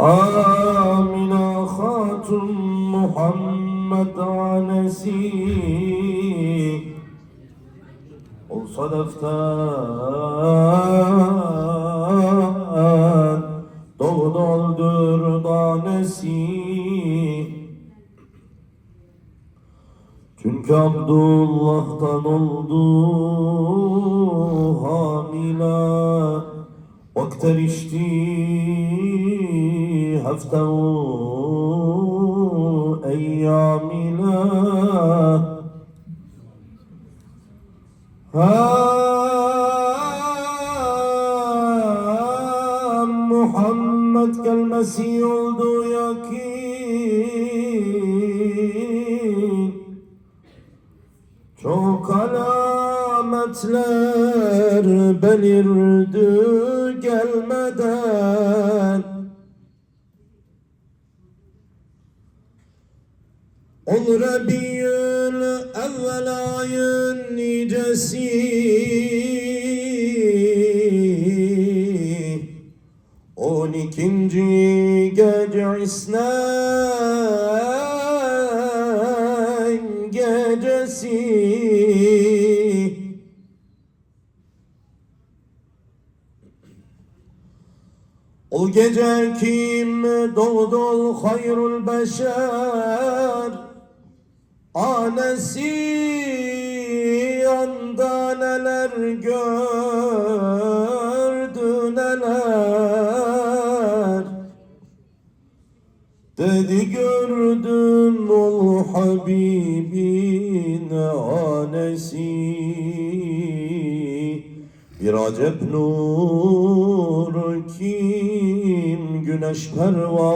آمنا خاتم محمد عنسي olsa defter Dolu doldur danesi Çünkü Abdullah'tan oldu hamile Vakt erişti haftevu eyyamine Ha Muhammed gelmesi oldu yakin Çok alametler belirdi gelmeden Ol Rabiül evvel ayın nicesi. On ikinci gece isnen gecesi. O gece kim doğdu hayrul beşer Anesi yanda neler gördü neler. Dedi gördüm ol Habibin anesi. Bir acep nur kim güneş pervanesi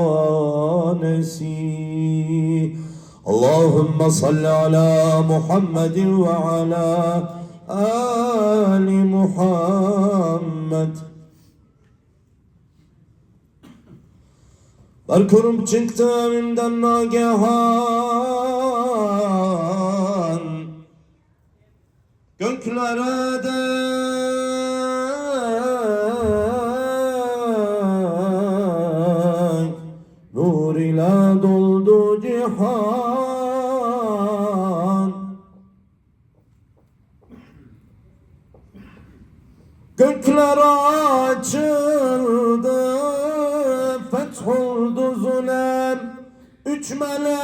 Salli ala Muhammedin ve ala Ali Muhammed. Bir kurup çıktı evimden nagehan. Göklere dek Gökler açıldı Fethuldu zulem. Üç melek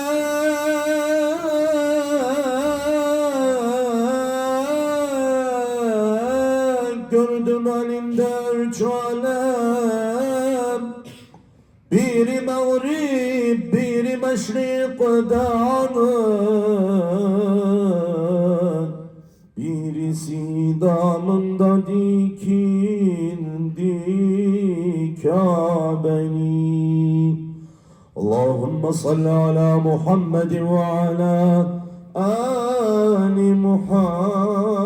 Gördüm elinde üç alem. Biri mağrib, biri meşrikten Birisi damında dikildi Kabe'ni Allahümme salli ala Muhammed ve ala Ali Muhammed